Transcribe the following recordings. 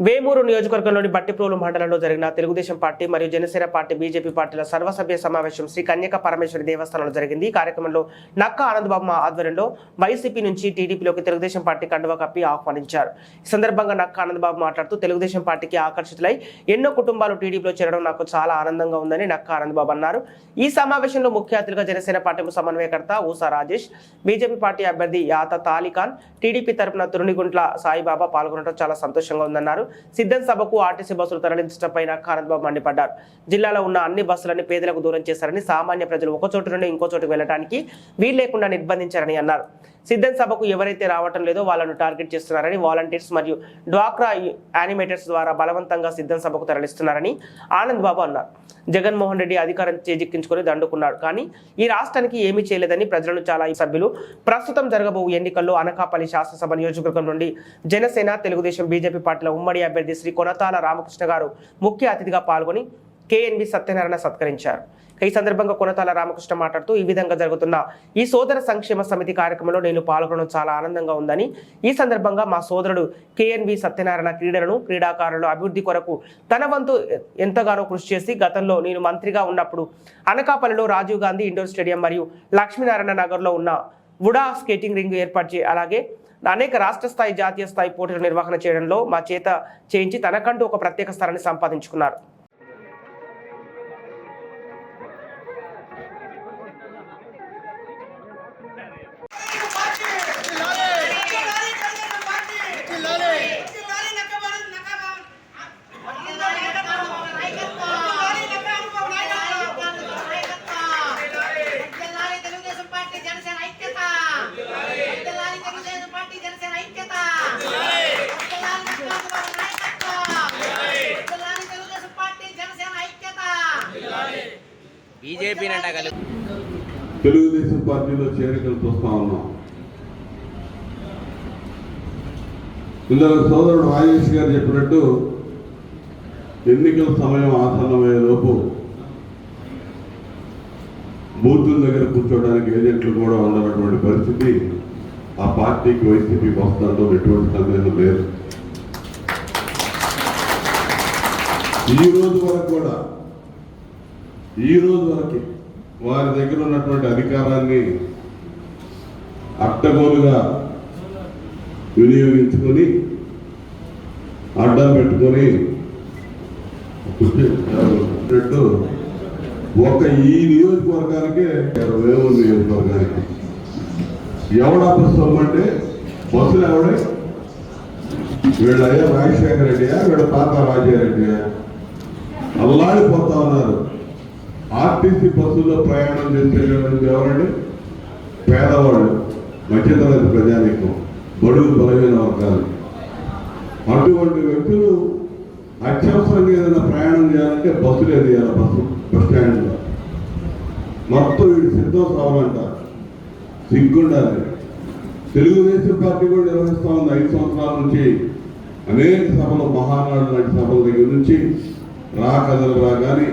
వేమూరు నియోజకవర్గంలోని బట్టిప్రోలు మండలంలో జరిగిన తెలుగుదేశం పార్టీ మరియు జనసేన పార్టీ బీజేపీ పార్టీల సర్వసభ్య సమావేశం శ్రీ కన్యక పరమేశ్వరి దేవస్థానంలో జరిగింది. ఈ కార్యక్రమంలో నక్క ఆనందబాబు ఆధ్వర్యంలో వైసీపీ నుంచి టీడీపీలోకి తెలుగుదేశం పార్టీ కండువా కప్పి ఆహ్వానించారు. ఈ సందర్భంగా నక్క ఆనందబాబు మాట్లాడుతూ తెలుగుదేశం పార్టీకి ఆకర్షితులై ఎన్నో కుటుంబాలు టీడీపీలో చేరడం నాకు చాలా ఆనందంగా ఉందని నక్క ఆనందబాబు అన్నారు. ఈ సమావేశంలో ముఖ్య అతిథిగా జనసేన పార్టీ సమన్వయకర్త ఊసా రాజేష్ బీజేపీ పార్టీ అభ్యర్థి యాత తాలిఖాన్ టీడీపీ తరపున తురునిగుంట్ల సాయిబాబా పాల్గొనడం చాలా సంతోషంగా ఉందన్నారు. సిద్ధం సభకు ఆర్టీసీ బస్సులు తరలించడంపై ఆనందబాబు మండిపడ్డారు. జిల్లాలో ఉన్న అన్ని బస్సులను పేదలకు దూరం చేశారని సామాన్య ప్రజలు ఒక చోటు నుండి ఇంకో చోటుకు వెళ్ళడానికి వీలు లేకుండా నిర్బంధించారని అన్నారు. సిద్ధం సభకు ఎవరైతే రావటం లేదో వాళ్ళను టార్గెట్ చేస్తున్నారని వాలంటీర్స్ మరియు డ్వాక్రా యానిమేటర్స్ ద్వారా బలవంతంగా సిద్ధం సభకు తరలిస్తున్నారని ఆనంద్ బాబు అన్నారు. జగన్మోహన్ రెడ్డి అధికారం చేజిక్కించుకొని దండుకున్నాడు. కానీ ఈ రాష్ట్రానికి ఏమీ చేయలేదని ప్రజలను చాలా సభ్యులు ప్రస్తుతం జరగబో ఎన్నికల్లో అనకాపల్లి శాసనసభ నియోజకవర్గం నుండి జనసేన తెలుగుదేశం బీజేపీ పార్టీల ఉమ్మడి అభ్యర్థి శ్రీ కొనతాల రామకృష్ణ గారు ముఖ్య అతిథిగా పాల్గొని కేఎన్బి సత్యనారాయణ సత్కరించారు. ఈ సందర్భంగా కొనతాల రామకృష్ణ మాట్లాడుతూ ఈ విధంగా జరుగుతున్న ఈ సోదర సంక్షేమ సమితి కార్యక్రమంలో నేను పాల్గొనడం చాలా ఆనందంగా ఉందని ఈ సందర్భంగా మా సోదరుడు కేఎన్వి సత్యనారాయణ క్రీడలను క్రీడాకారుల అభివృద్ధి కొరకు తన వంతు ఎంతగానో కృషి చేసి గతంలో నేను మంత్రిగా ఉన్నప్పుడు అనకాపల్లిలో రాజీవ్ గాంధీ ఇండోర్ స్టేడియం మరియు లక్ష్మీనారాయణ నగర్లో ఉన్న వుడా స్కేటింగ్ రింగ్ ఏర్పాటు చే అలాగే అనేక రాష్ట్ర స్థాయి జాతీయ స్థాయి పోటీల నిర్వహణ చేయడంలో మా చేత చేయించి తనకంటూ ఒక ప్రత్యేక స్థానాన్ని సంపాదించుకున్నారు. బీజేపీ తెలుగుదేశం పార్టీలో చేరికలు చూస్తా ఉన్నాం. ఇందులో సోదరుడు రాజేష్ గారు చెప్పినట్టు ఎన్నికల సమయం ఆసన్నమయ్యే లోపు బూతుల దగ్గర కూర్చోవడానికి ఏజెంట్లు కూడా ఉండనటువంటి పరిస్థితి ఆ పార్టీకి వైసీపీకి వస్తుందో ఎటువంటి సందేహం లేదు. ఈ రోజు వరకు కూడా ఈ రోజు వరకు వారి దగ్గర ఉన్నటువంటి అధికారాన్ని అట్టగోలుగా వినియోగించుకొని అడ్డం పెట్టుకొని ఒక ఈ నియోజకవర్గానికే వేవు నియోజకవర్గానికి. ఎవడ బస్సు అంటే బస్సులు ఎవడే? వీళ్ళ అయ్యా రాజశేఖర రెడ్డియా? వీళ్ళ తాత రాజారెడ్డియా అల్లాడిపోతా ఉన్నారు. ఆర్టీసీ బస్సులో ప్రయాణం చేసేటువంటి ఎవరండి? పేదవాళ్ళు మధ్యతరగతి ప్రజానీకం బడుగు బలమైన వర్గాలు. అటువంటి వ్యక్తులు అత్యవసరంగా ఏదైనా ప్రయాణం చేయాలంటే బస్సు లేదు ఇవాళ బస్సు బస్ స్టాండ్లో మొత్తం వీడు సిద్ధం కావాలంట సిగ్గుండాలి. తెలుగుదేశం పార్టీ కూడా నిర్వహిస్తూ ఉంది ఐదు సంవత్సరాల నుంచి. అనేక సభలు మహానాడు లాంటి సభల దగ్గర నుంచి. రా కథలు రా కానీ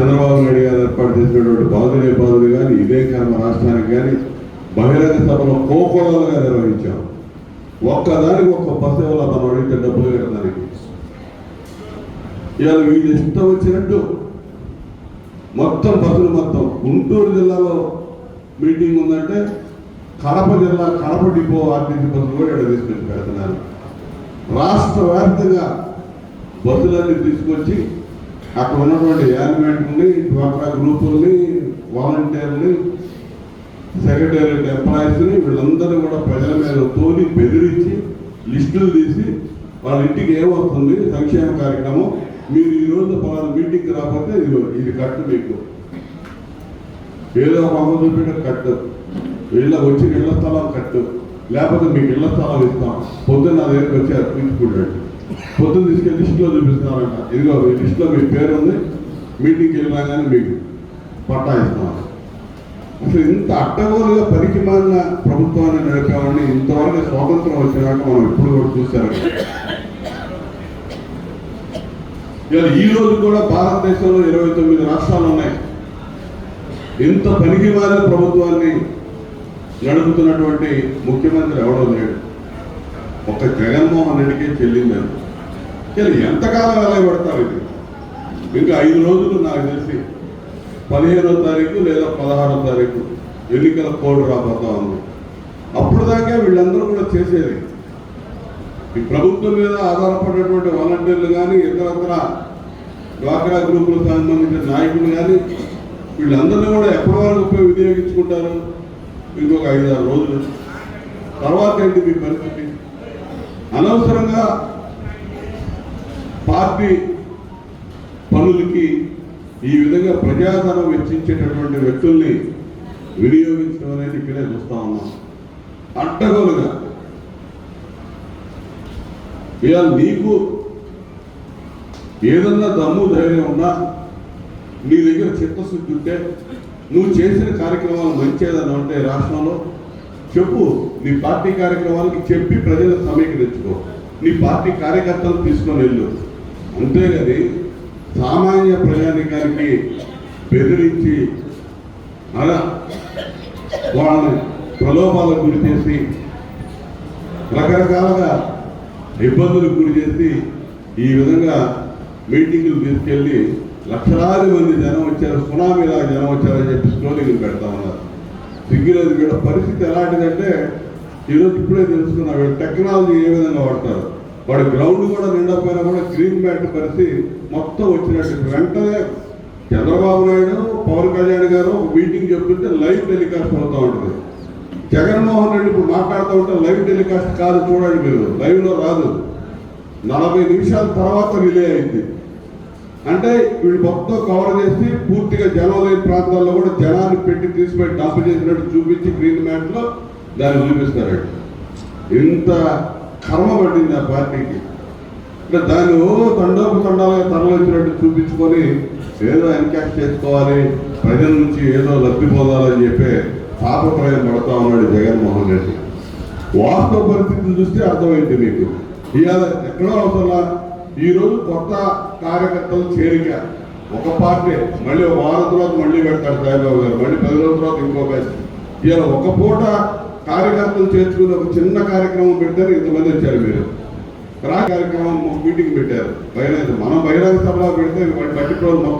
చంద్రబాబు నాయుడు గారు ఏర్పాటు చేసినటువంటి బాధులే బాధులు కానీ ఇదే కర్మ రాష్ట్రానికి కానీ బహిరంగ సభలో కోకోడలుగా నిర్వహించాం ఒక్కదానికి ఒక్క బస్సు వల్ల మనం అడిగితే డబ్బులు కట్టడానికి. ఇవాళ వీళ్ళు ఇష్టం వచ్చినట్టు మొత్తం బస్సులు మొత్తం గుంటూరు జిల్లాలో మీటింగ్ ఉందంటే కడప జిల్లా కడప డిపో ఆర్టీసీ బస్సులు కూడా ఇక్కడ తీసుకొచ్చి పెడుతున్నారు. రాష్ట్ర వ్యాప్తంగా బస్సులన్నీ తీసుకొచ్చి అక్కడ ఉన్నటువంటి యానిమేటర్ని డ్వాక్రా గ్రూపుల్ని వాలంటీర్ని సెక్రటేరియట్ ఎంప్లాయీస్ని వీళ్ళందరూ కూడా ప్రజల మీద తోలి బెదిరించి లిస్టులు తీసి వాళ్ళ ఇంటికి ఏమవుతుంది? సంక్షేమ కార్యక్రమం. మీరు ఈ రోజు పలానా మీటింగ్కి రాకపోతే ఇది ఇది కట్టు మీకు. ఏదో ఒక అమ్మ చూపించడం కట్టు. ఇళ్ళ వచ్చి ఇళ్ళ స్థలం కట్టు. లేకపోతే మీకు ఇళ్ళ స్థలం ఇస్తాం. పొద్దున్న నా దగ్గరికి వచ్చి అర్పించుకుంటాడు. పొద్దున్న తీసుకెళ్ళి లిస్టులో చూపిస్తున్నారంట ఇదిగో ఈ లిస్టులో మీ పేరు ఉంది మీటింగ్కి వెళ్ళినా మీకు పట్టా ఇస్తున్నారు అసలు ఇంత అడ్డగోలుగా పనికి మాలిన ప్రభుత్వాన్ని నడిపేవాడిని ఇంతవరకు స్వాతంత్రం వచ్చినాక మనం ఎప్పుడు కూడా చూశారు. ఇలా ఈ రోజు కూడా భారతదేశంలో ఇరవై తొమ్మిది రాష్ట్రాలు ఉన్నాయి. ఇంత పనికి మారిన ప్రభుత్వాన్ని నడుపుతున్నటువంటి ముఖ్యమంత్రి ఎవడో లేడు. ఒక జగన్మోహన్ రెడ్డికి చెల్లిందని ఇలా ఎంతకాలం ఎలా ఇది? ఇంకా ఐదు రోజులు నాకు తెలిసి పదిహేనో తారీఖు లేదా పదహారో తారీఖు ఎన్నికల కోడ్ రాబోతా ఉంది. అప్పుడు దాకా వీళ్ళందరూ కూడా చేసేది. ఈ ప్రభుత్వం మీద ఆధారపడేటువంటి వాలంటీర్లు కానీ ఇతరత్ర డ్వాక్రా గ్రూపులకు సంబంధించిన నాయకులు కానీ వీళ్ళందరినీ కూడా ఎప్పటి వరకు వినియోగించుకుంటారు ఇంకొక ఐదు ఆరు రోజులు. తర్వాత ఏంటి మీ పరిస్థితి? అనవసరంగా పార్టీ పనులకి ఈ విధంగా ప్రజాధనం వెచ్చించేటటువంటి వ్యక్తుల్ని వినియోగించడం అనేది ఇక్కడే చూస్తా ఉన్నాం. అడ్డగోలుగా. ఇవాళ నీకు ఏదన్నా దమ్ము ధైర్యం ఉన్నా నీ దగ్గర చిత్తశుద్ధి ఉంటే నువ్వు చేసిన కార్యక్రమాలు మంచి ఏదన్నా ఉంటే రాష్ట్రంలో. చెప్పు నీ పార్టీ కార్యక్రమాలకి చెప్పి ప్రజలు సమీకరించుకో నీ పార్టీ కార్యకర్తలు తీసుకొని వెళ్ళు. అంతేగాని సామాన్య ప్రజానికానికి బెదిరించి అలా వాళ్ళని ప్రలోభాలకు గురి చేసి రకరకాలుగా ఇబ్బందులకు గురి చేసి ఈ విధంగా మీటింగులు తీసుకెళ్ళి లక్షలాది మంది జనం వచ్చారు సునామీలా జనం వచ్చారని చెప్పి స్టోరీలు పెడతా ఉన్నారు. సిగ్గులేదు వీళ్ళ పరిస్థితి ఎలాంటిదంటే ఈరోజు ఇప్పుడే తెలుసుకున్నా వీళ్ళ టెక్నాలజీ ఏ విధంగా వాడతారు. వాడు గ్రౌండ్ కూడా నిండకపోయినా కూడా గ్రీన్ బ్యాట్ పరిస్థితి మొత్తం వచ్చినట్టు వెంటనే చంద్రబాబు నాయుడు పవన్ కళ్యాణ్ గారు ఒక మీటింగ్ చెప్తుంటే లైవ్ టెలికాస్ట్ అవుతూ ఉంటుంది. జగన్మోహన్ రెడ్డి ఇప్పుడు మాట్లాడుతూ ఉంటే లైవ్ టెలికాస్ట్ కాదు చూడండి మీరు లైవ్లో రాదు. నలభై నిమిషాల తర్వాత రిలే అయింది. అంటే వీళ్ళు మొత్తం కవర్ చేసి పూర్తిగా జనం లేని ప్రాంతాల్లో కూడా జనాన్ని పెట్టి తీసుకుపోయి డంప్ చేసినట్టు చూపించి గ్రీన్ మ్యాట్లో దాన్ని చూపిస్తారండి ఇంత కర్మ పడింది ఆ పార్టీకి. అంటే దాన్ని ఓ తండోపు తండాలుగా తరలించినట్టు చూపించుకొని ఏదో ఎన్కాష్ చేసుకోవాలి ప్రజల నుంచి ఏదో లబ్ధి పొందాలని చెప్పి తాపత్రయం పడతా ఉన్నాడు జగన్మోహన్ రెడ్డి. వాస్తవ పరిస్థితిని చూస్తే అర్థమైంది మీకు. ఇవాళ ఎక్కడో అవసరం ఈ రోజు కొత్త కార్యకర్తలు చేరిక ఒక పార్టీ మళ్ళీ ఒక వారం తర్వాత మళ్ళీ పెడతారు సాయిబాబు గారు మళ్ళీ పది రోజుల తర్వాత ఇంకో బ్యాచ్ ఇలా ఒక పూట కార్యకర్తలు చేర్చుకుని ఒక చిన్న కార్యక్రమం పెడితే ఇంతమంది వచ్చారు మీరు. రా కార్యక్రమం మీటింగ్ పెట్టారు. బహిరంగ మనం బహిరంగ సభలో పెడితే వాటి బట్టి మొత్తం